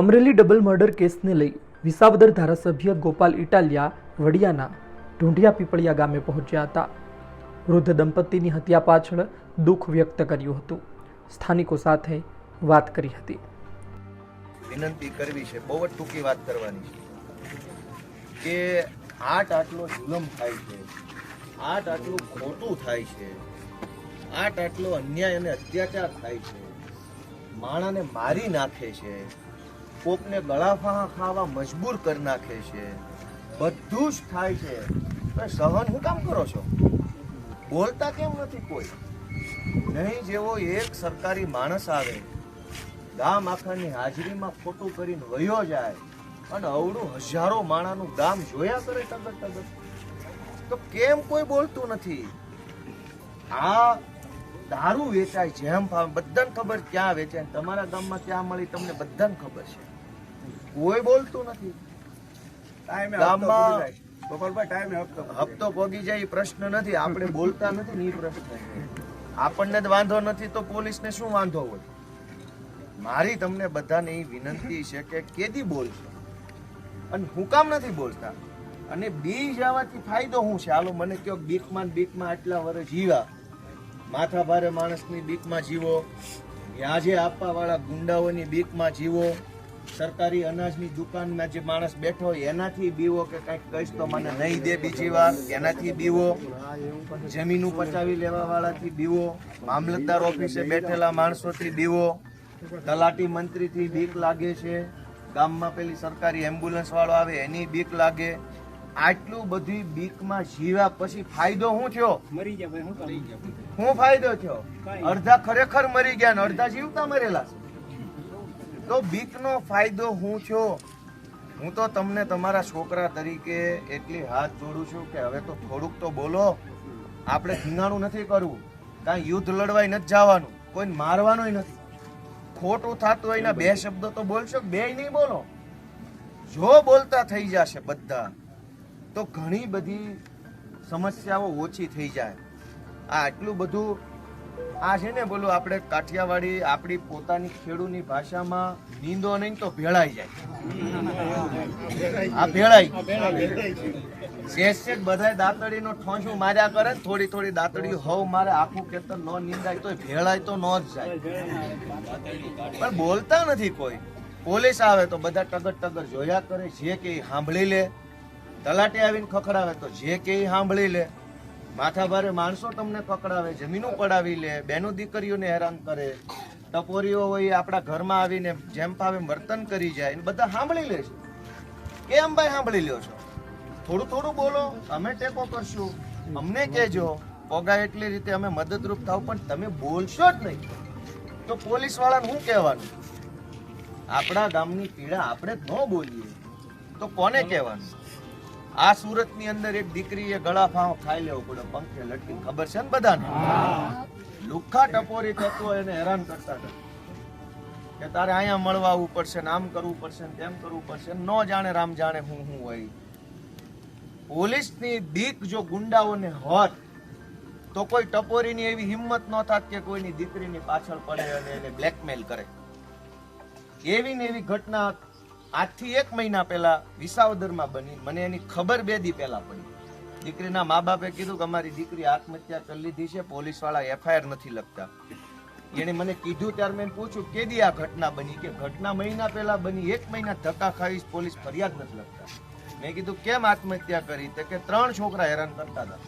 Amreli double murder કેસને લઈ વિસાવદર ધારાસભ્ય ગોપાલ ઇટાલિયા વડિયાના ઢૂંઢિયા પીપળિયા ગામે પહોંચ્યા હતા. વૃદ્ધ દંપતીની હત્યા પાછળ દુઃખ વ્યક્ત કર્યું હતું. સ્થાનિકો સાથે વાત કરી હતી. વિનંતી કરવી છે, બહુ જ ટૂંકી વાત કરવાની છે. કે આટ આટલો જુલમ થાય છે, આટ આટલું ખોટું થાય છે, આટ આટલો અન્યાય અને અત્યાચાર થાય છે, માણાને મારી નાખે છે કોકને ગળાફા ખાવા મજબૂર કરી નાખે છે. બધું જ થાય છે. તમે સહન હું કામ કરો છો? બોલતા કેમ નથી કોઈ? નહીં જેવો એક સરકારી માણસ આવે, ગામ આખાની હાજરીમાં ખોટું કરીને વયો જાય અને અવડું હજારો માણાનું ગામ જોયા કરે તગત તગત તો કેમ કોઈ બોલતું નથી? આ દારૂ વેચાય, જેમ ફાવે, બધાને ખબર ક્યાં વેચાય તમારા ગામમાં ક્યાં મળી, તમને બધાને ખબર છે. કોઈ બોલતું નથી. ટાઈમે ગામમાં- હપ્તો પગી જાય. એ પ્રશ્ન નથી. આપણે બોલતા નથી ને એ પ્રશ્ન આપણને જ વાંધો નથી તો પોલીસને શું વાંધો હોય? મારી તમને બધાને એ વિનંતી છે કે કેદી બોલશો? અને હું કામ નથી બોલતા. અને બી જવાથી ફાયદો શું છે? હાલો મને કયો બીકમાં બીકમાં આટલા વર્ષ જીવા. માથા ભારે માણસની બીકમાં જીવો. વ્યાજે આપવા વાળા ગુંડાઓની બીકમાં જીવો. સરકારી અનાજની દુકાનમાં જે માણસ બેઠો હોય એનાથી બીવો કે કંઈક કહીશ તો મને નહીં દે બીજી વાર. એનાથી બીવો. જમીનું પચાવી લેવાવાળાથી બીવો. મામલતદાર ઓફિસે બેઠેલા માણસોથી બીવો. તલાટી મંત્રીથી બીક લાગે છે. ગામમાં પેલી સરકારી એમ્બ્યુલન્સવાળો આવે એની બીક લાગે. આટલું બધી બીકમાં જીવ્યા પછી ફાયદો શું થયો? મરી ગયા શું ફાયદો થયો? અડધા ખરેખર મરી ગયા ને અડધા જીવતા મરેલા છે? તો બીકનો ફાયદો હું થયો હું તો તમને તમારા છોકરા તરીકે એટલી હાથ જોડું છું કે હવે તો થોડુંક તો બોલો. આપણે ધીંગાણું નથી કરવું. કાંઈ યુદ્ધ લડવાય નથી જવાનું. કોઈને મારવાનુંય નથી. ખોટું થતું હોય બે શબ્દો તો બોલશો બે નહીં બોલો? જો બોલતા થઈ જશે બધા તો ઘણી બધી સમસ્યાઓ ઓછી થઈ જાય. આ આટલું બધું આ છે ને બોલું આપણે કાઠિયાવાડી આપણી પોતાની ખેડૂની ભાષામાં નીંદો નહીં તો ભેળાઈ જાય. આ ભેળાઈ. શેષ શેષ બધાય દાંતડીનો ઠોંસું માર્યા કરે થોડી થોડી દાંતડી હોવ મારે આખું ખેતર ન નીંદાય તો ભેળાય તો ન જ જાય. પણ બોલતા નથી કોઈ. પોલીસ આવે તો બધા ટગર ટગર જોયા કરે, જે કે સાંભળી લે. તલાટી આવીને ખખડાવે તો જે કે સાંભળી લે. માથા ભારે માણસો તમને પકડાવે, જમીનો પડાવી લે, બેનો દીકરીઓને હેરાન કરે, ટપોરીઓ હોય એ આપણા ઘરમાં આવીને જેમ ફાવે વર્તન કરી જાય ને બધા સાંભળી લે છે. કેમ ભાઈ સાંભળી લ્યો છો? થોડું થોડું બોલો, અમે ટેકો કરશું. અમને કહેજો, પોગા એટલી રીતે અમે મદદરૂપ થાવ, પણ તમે બોલશો જ નહીં. તો પોલીસ વાળાને શું કહેવાનું? આપણા ગામની પીડા આપણે ન બોલીએ. તો કોને કહેવાનું? આ સુરતની અંદર એક દીકરીએ ગળા ફાંવ ખાઈ લેવો પડે પંખે લટકી ખબર છે ને બધાને? લુખ્ખા ટપોરી તત્વો એને હેરાન કરતા હતા. કે તારે અહીંયા મળવા આવવું પડશે ને આમ કરવું પડશે ને તેમ કરવું પડશે ન જાણે રામ જાણે હું હું હોય. પોલીસની દીક જો ગુંડાઓને હોત તો કોઈ ટપોરીની એવી હિંમત ન થાત કે કોઈની દીકરીની પાછળ પડે અને એને બ્લેકમેલ કરે. એવી ને એવી ઘટના આજથી એક મહિના પહેલા વિસાવદરમાં બની. મને એની ખબર બે દી પહેલા પડી. દીકરીના મા બાપે કીધું કે અમારી દીકરી આત્મહત્યા કરી લીધી છે પોલીસવાળા એફઆઈઆર નથી લખતા. એને મને કીધું ત્યારે મેં પૂછ્યું કેદી આ ઘટના બની? કે ઘટના મહિના પહેલા બની? એક મહિના ધક્કા ખાવી પોલીસ ફરિયાદ નથી લખતા. મેં કીધું, કેમ આત્મહત્યા કરી? તે કે ત્રણ છોકરા હેરાન કરતા હતા.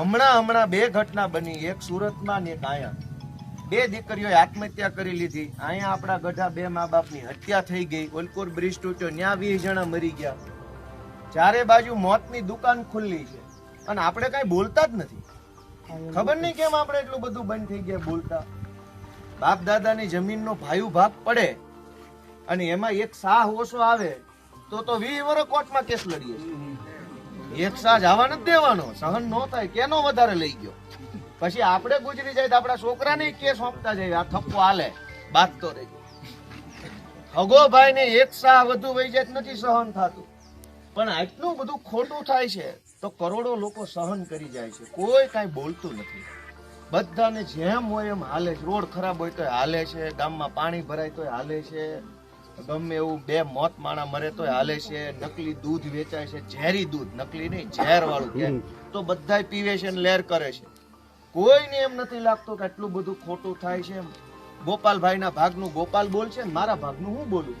હમણાં હમણાં બે ઘટના બની. એક સુરતમાં ને અહીંયા બે દીકરીઓએ આત્મહત્યા કરી લીધી. અહીંયા આપણા ગઢા બે મા બાપની હત્યા થઈ ગઈ. ઓલકોર બ્રિજ તૂટ્યો, ત્યાં વીસ જણા મરી ગયા. ચારે બાજુ મોતની દુકાન ખુલ્લી છે. અને આપણે કઈ બોલતા જ નથી. ખબર નહીં કેમ આપણે એટલું બધું બંધ થઈ ગયા બોલતા. બાપ દાદાની જમીનનો ભાયુ ભાગ પડે. અને એમાં એક સાહ ઓછો આવે, તો તો વી વર કોર્ટમાં કેસ લડીએ એક સાહ જવા નથી દેવાનો. સહન ન થાય, કેનો વધારે લઈ ગયો? પછી આપણે ગુજરી જાય તો આપણા છોકરાને કે સોંપતા જાય આ થપ્પો હાલે. બાજતો રહેજો હગોભાઈ ને એક સાહ વધુ વહી જાય નથી સહન થતું. પણ આટલું બધું ખોટું થાય છે તો કરોડો લોકો સહન કરી જાય છે. કોઈ કાંઈ બોલતું નથી. બધાને જેમ હોય એમ હાલે છે. રોડ ખરાબ હોય તો હાલે છે. ગામમાં પાણી ભરાય તો હાલે છે. ગમે એવું બે મોત માણા મરે તોય હાલે છે. નકલી દૂધ વેચાય છે. ઝેરી દૂધ નકલી નહીં ઝેર વાળું તો બધાય પીવે છે ને લેર કરે છે. કોઈને એમ નથી લાગતું કે આટલું બધું ખોટું થાય છે એમ. ગોપાલભાઈના ભાગનું ગોપાલ બોલશે મારા ભાગનું હું બોલું?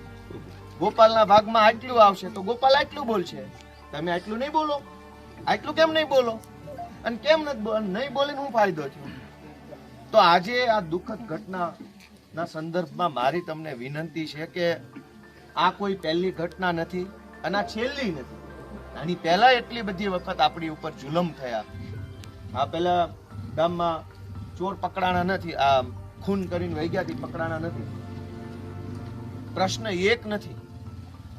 ગોપાલના ભાગમાં આટલું આવશે તો ગોપાલ આટલું બોલશે? તમે આટલું નહીં બોલો. આટલું કેમ નહીં બોલો? અને કેમ નથી નહીં બોલીને હું ફાયદો છું તો આજે આ દુઃખદ ઘટનાના સંદર્ભમાં મારી તમને વિનંતી છે કે આ કોઈ પહેલી ઘટના નથી અને આ છેલ્લી નથી. આની પહેલા એટલી બધી વખત આપણી ઉપર જુલમ થયા. આ પહેલા ગામમાં ચોર પકડાણા નથી, આ ખૂન કરીને વહી ગયા પકડાણા નથી. પ્રશ્ન એક નથી.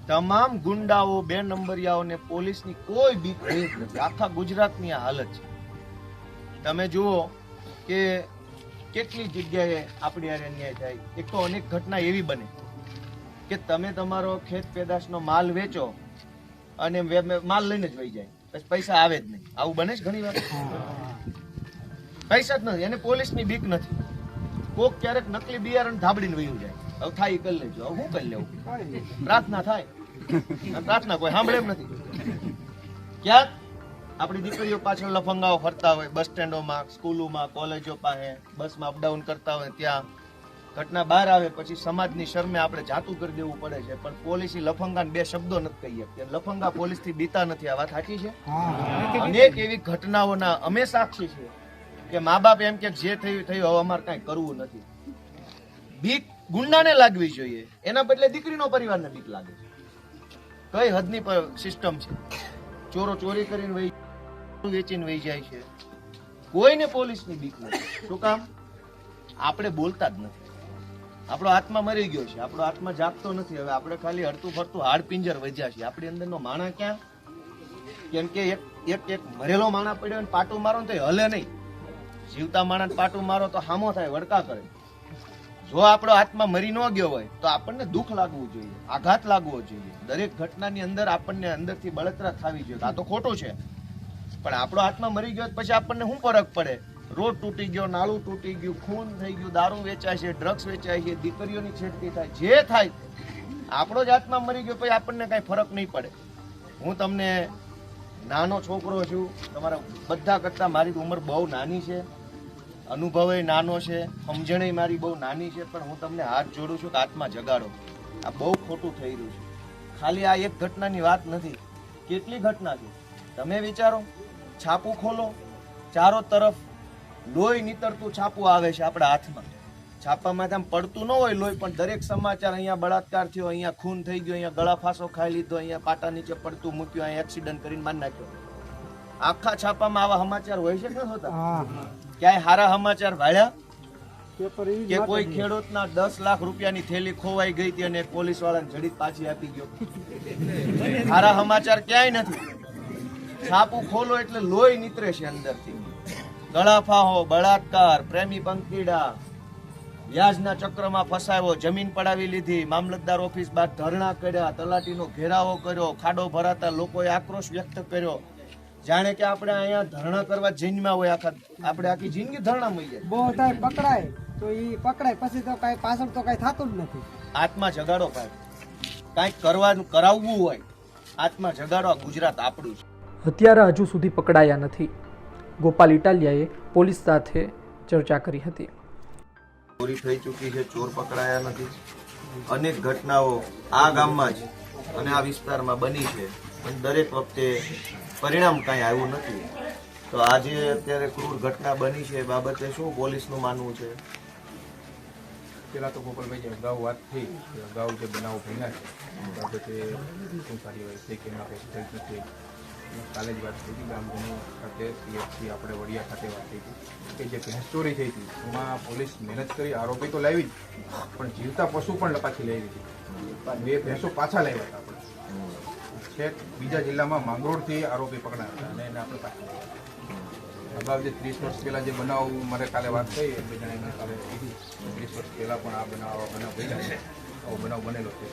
તમામ ગુંડાઓ, બે નંબરિયાઓને પોલીસની કોઈ બીક નથી. આખા ગુજરાતની આ હાલત છે. તમે જુઓ કે કેટલી જગ્યાએ આપણી હારે અન્યાય થાય. એક તો અનેક ઘટના એવી બને કે તમે તમારો ખેત પેદાશનો માલ વેચો અને માલ લઈને જ વહી જાય. પછી પૈસા આવે જ નહીં. આવું બને છે ઘણી વાર? પૈસા જ નથી એને પોલીસની બીક નથી. કોક ક્યારેક નકલી બિયારણ ધાબડીને વયું જાય. હવે થાય કરી લેજો હવે હું કરી લેવું? પ્રાર્થના થાય. પ્રાર્થના કોઈ સાંભળે એમ નથી. ક્યાંક આપણી દીકરીઓ પાછળ લફંગાઓ ફરતા હોય બસ સ્ટેન્ડોમાં સ્કૂલોમાં કોલેજો પાસે બસમાં અપડાઉન કરતા હોય ત્યાં. ઘટના બહાર આવે પછી સમાજની શરમે આપણે જાતું કરી દેવું પડે છે. પણ પોલીસી લફંગાને બે શબ્દો નથી કહીએ કે લફંગા પોલીસથી બીતા નથી. આ વાત સાચી છે? અનેક એવી ઘટનાઓના અમે સાક્ષી છીએ. કે મા બાપ એમ કે જે થયું થયું, હવે અમારે કાંઈ કરવું નથી. બીક ગુંડાને લાગવી જોઈએ. એના બદલે દીકરીનો પરિવારને બીક લાગે છે. કઈ હદની સિસ્ટમ છે? ચોરો ચોરી કરીને વહી વેચીને વહી જાય છે. કોઈને પોલીસની બીક નથી. શું કામ? આપણે બોલતા જ નથી. આપણો આત્મા મરી ગયો છે. આપણો આત્મા જાગતો નથી. હવે આપણે ખાલી હરતું ફરતું હાડ પિંજર વધ્યા છે આપણી અંદરનો માણા ક્યાં? કેમ કે એક એક એક મરેલો માણા પડ્યો ને પાટો મારો ને તો હલે નહીં. જીવતા માણસ પાટું મારો તો હામો થાય, વડકા કરે. જો આપણો આત્મા મરી ન ગયો હોય, તો આપણને દુઃખ લાગવું જોઈએ, આઘાત લાગવો જોઈએ. દરેક ઘટનાની અંદર આપણને અંદરથી બળતરા થવી જોઈએ. આ તો ખોટું છે. પણ આપણો આત્મા મરી ગયો પછી આપણને શું ફરક પડે? રોડ તૂટી ગયો, નાળું તૂટી ગયું, ખૂન થઈ ગયું, દારૂ વેચાય છે ડ્રગ્સ વેચાય છે, દીકરીઓની છેડતી થાય, જે થાય, આપણો જ આત્મા મરી ગયો પછી આપણને કાંઈ ફરક નહીં પડે. હું તમને નાનો છોકરો છું, તમારા બધા કરતાં મારી ઉંમર બહુ નાની છે. અનુભવ નાનો છે, સમજણે મારી બહુ નાની છે, પણ હું તમને હાથ જોડું છું કે આત્મા જગાડો. આ બહુ ખોટું થઈ રહ્યું છે. ખાલી આ એક ઘટનાની વાત નથી. કેટલી ઘટના છે? તમે વિચારો, છાપું ખોલો. ચારો તરફ લોહી નીતરતું છાપું આવે છે આપણા હાથમાં. છાપામાં આમ પડતું ન હોય લોહી, પણ દરેક સમાચાર અહીંયા બળાત્કાર થયો, અહીંયા ખૂન થઈ ગયો, અહીંયા ગળાફાંસો ખાઈ લીધો, અહીંયા પાટા નીચે પડતું મૂક્યું, અહીંયા એક્સિડન્ટ કરીને મારી નાખ્યો. આખા છાપામાં આવા સમાચાર હોય છે કે હોતા? ક્યાંય સારા સમાચાર વાળ્યા? કે કોઈ ખેડૂતના દસ લાખ રૂપિયાની થેલી ખોવાઈ ગઈ હતી અને પોલીસ વાળાને જડી પાછી આપી ગયો. હારા સમાચાર ક્યાંય નથી. છાપું ખોલો એટલે લોહી નીતરે છે અંદરથી. ગળાફાહો બળાત્કાર પ્રેમી પંકીડા વ્યાજના ચક્રમાં ફસાયો જમીન પડાવી લીધી મામલતદાર ઓફિસ બાદ ધરણા કર્યા તલાટીનો ઘેરાવો કર્યો ખાડો ભરાતા લોકોએ આક્રોશ વ્યક્ત કર્યો. જાણે કે આપણે અહીંયા ધરણા કરવા જન્મ્યા હોય આખા આપણે આખી જિંદગી ધરણા મળી જાય બહુ થાય પકડાય. તો એ પકડાય. પછી તો કઈ પાછળ તો કઈ થતું જ નથી. આત્મા જગાડો ભાઈ. કાંઈક કરવાનું કરાવવું હોય. આત્મા જગાડો ગુજરાત આપણું છે. હત્યારા હજુ સુધી પકડાયા નથી. ગોપાલ ઇટાલિયાએ પોલીસ સાથે ચર્ચા કરી હતી. ચોરી થઈ ચૂકી છે ચોર પકડાયા નથી. અનેક ઘટનાઓ આ ગામમાં જ અને આ વિસ્તારમાં બની છે. પણ દરેક વખતે પરિણામ કાંઈ આવ્યું નથી. તો આજે અત્યારે ક્રૂર ઘટના બની છે એ બાબતે શું પોલીસનું માનવું છે? પેલા તો ગોપાલભાઈ જે અગાઉ વાત થઈ કે અગાઉ જે બનાવો બન્યા છે બાબતે શું કાર્યવાહી થઈ કે એમાં કંઈ થઈ નથી કાલે જ વાત થઈ હતી. ગામજનો ખાતે સીએફસી આપણે વડિયા ખાતે વાત થઈ હતી કે જે ભેંસ ચોરી થઈ હતી, એમાં પોલીસ મહેનત કરી, આરોપી તો લાવી જ, પણ જીવતા પશુ પણ પાછી લાવી હતી બે ભેંસો પાછા લાવ્યા હતા. છેક બીજા જિલ્લામાં માંગરોળથી આરોપી પકડાયા હતા અને એને આપણે પાછળ અગાઉ જે ત્રીસ વર્ષ પહેલાં જે બનાવ મારે કાલે વાત થઈ એ મને કાલે કીધી. ત્રીસ વર્ષ પહેલાં પણ આ બનાવ બનાવ બન્યા છે. આવો બનાવ બનેલો છે.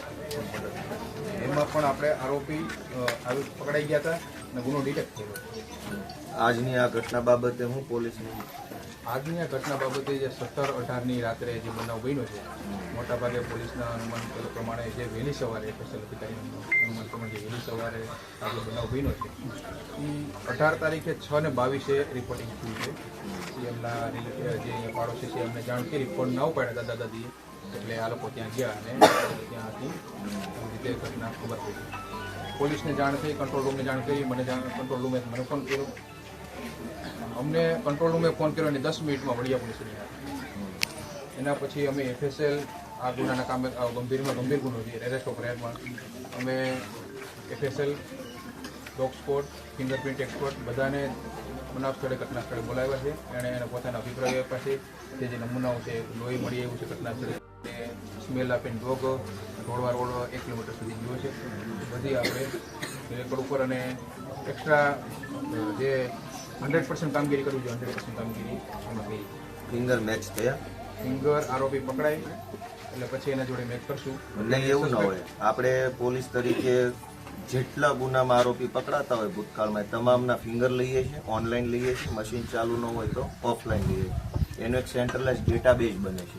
એમાં પણ આપણે આરોપી આવી પકડાઈ ગયા હતા અને ગુનો ડિટેક્ટ થયેલો આજની આ ઘટના બાબતે હું પોલીસની આજની આ ઘટના બાબતે જે સત્તર અઢારની રાત્રે જે બનાવ બન્યો છે, મોટાભાગે પોલીસના અનુમાન પ્રમાણે જે વહેલી સવારે સ્પેશિયલ અધિકારીનું અનુમાન પ્રમાણે જે વહેલી સવારે આ બનાવ બન્યો છે એ અઢાર તારીખે છ ને બાવીસે રિપોર્ટિંગ થયું છે. એમના જે પાડોશી છે, એમને જાણ કરી ફોન ના ઉપાડ્યા દાદા દાદીએ એટલે આ લોકો ત્યાં ગયા અને ત્યાંથી એવી રીતે ઘટના ખબર પડી. પોલીસને જાણ થઈ, કંટ્રોલ રૂમને જાણ કરી, મને જાણ, કંટ્રોલ રૂમે મને ફોન કર્યો. અમને કંટ્રોલ રૂમે ફોન કર્યો અને દસ મિનિટમાં વડિયા પોલીસ રહ્યા એના પછી અમે એફએસએલ આ ગુનાના કામે ગંભીરમાં ગંભીર ગુનો છે એરેસ્ટ ઓફ રેડમાં અમે FSL dog spot fingerprint expert બધાને બનાવ સ્થળે, ઘટના સ્થળે બોલાવ્યા છે. એણે એના પોતાના અભિપ્રાય આપ્યા છે. તે જે નમૂનાઓ છે, લોહી મળી આવ્યું છે ઘટના સ્થળે. સ્મેલ આપીને ડોગ રોડવા રોડવા એક કિલોમીટર સુધી ગયો છે. બધી આપણે રેકોર્ડ ઉપર અને એક્સ્ટ્રા જે હંડ્રેડ પર્સન્ટ કામગીરી કરવી જોઈએ હંડ્રેડ પર્સન્ટ કામગીરી. ફિંગર મેચ થયા? ફિંગર આરોપી પકડાય એટલે પછી એના જોડે મેચ કરશું. નહીં એવું ન હોય આપણે પોલીસ તરીકે જેટલા ગુનામાં આરોપી પકડાતા હોય ભૂતકાળમાં તમામના ફિંગર લઈએ છીએ ઓનલાઈન લઈએ છીએ મશીન ચાલુ ન હોય તો ઓફલાઈન લઈએ છીએ. એનો એક સેન્ટ્રલાઇઝ ડેટાબેઝ બને છે.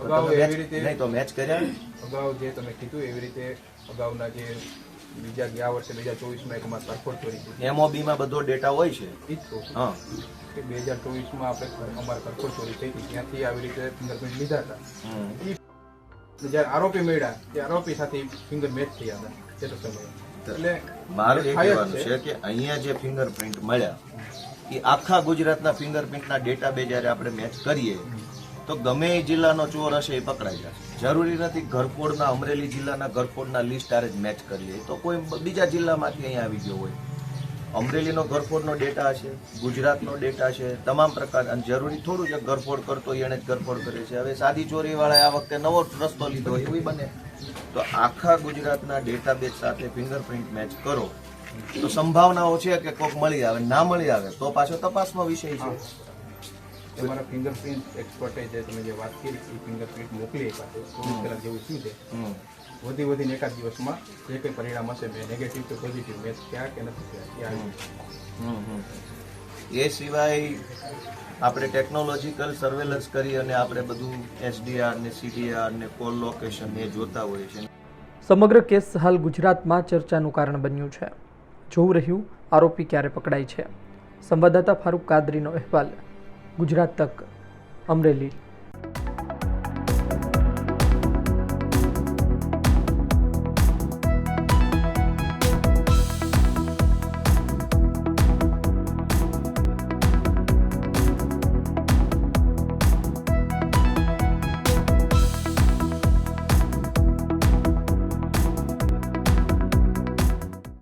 અગાઉ એવી રીતે- નહીં તો મેચ કર્યા? અગાઉ જે તમે કીધું એવી રીતે અગાઉના જે બીજા ગયા વર્ષે બે હજાર ચોવીસમાં એક અમારે સરખોડ કરી છે એમઓબી માં બધો ડેટા હોય છે? એ જ કહું હા. કે બે હજાર ચોવીસમાં આપણે અમારે સરખોડ ચોરી થઈ હતી ત્યાંથી આવી રીતે ફિંગરપ્રિન્ટ લીધા હતા. જ્યારે આરોપી મળ્યા તે આરોપી સાથે ફિંગર મેચ થયા હતા. તે તો સમય એટલે મારું એ કહેવાનું છે. કે અહીંયા જે ફિંગરપ્રિન્ટ મળ્યા એ આખા ગુજરાતના ફિંગરપ્રિન્ટના ડેટાબેઝ જ્યારે આપણે મેચ કરીએ તો ગમે એ જિલ્લાનો ચોર હશે એ પકડાઈ જશે. જરૂરી નથી ઘરફોડના અમરેલી જિલ્લાના ઘરફોડના લિસ્ટ આરે જ મેચ કરીએ તો કોઈ બીજા જિલ્લામાંથી અહીં આવી ગયો હોય. અમરેલીનો ઘરફોડનો ડેટા છે ગુજરાતનો ડેટા છે તમામ પ્રકાર અને જરૂરી થોડું છે, ઘરફોડ કરતો એને જ ઘરફોડ કરે છે. હવે સાદી ચોરીવાળાએ આ વખતે નવો રસ્તો લીધો એવું બને. તો આખા ગુજરાતના ડેટાબેઝ સાથે ફિંગરપ્રિન્ટ મેચ કરો. તો સંભાવનાઓ છે કે કોઈક મળી આવે, ના મળી આવે, તો પાછો તપાસનો વિષય છે. તમારા ફિંગરપ્રિન્ટ એક્સપર્ટે જે તમે જે વાત કરી એ ફિંગરપ્રિન્ટ મોકલી આપ્યા છે. ચોવીસ કલાક જેવું થયું છે? વધી વધીને એકાદ દિવસમાં જે કંઈ પરિણામ હશે મેં નેગેટિવ કે પોઝિટિવ મેં ક્યાં કે નથી ક્યાં. એ સિવાય આપણે ટેકનોલોજીકલ સર્વેલન્સ કરી અને આપણે બધું એસડીઆર ને સીડીઆર ને કોલ લોકેશન એ જોતા હોઈએ છીએ. સમગ્ર કેસ હાલ ગુજરાતમાં ચર્ચાનું કારણ બન્યું છે. જોવું રહ્યું આરોપી ક્યારે પકડાય છે? સંવાદદાતા ફારૂક કાદરીનો અહેવાલ. ગુજરાત તક અમરેલી.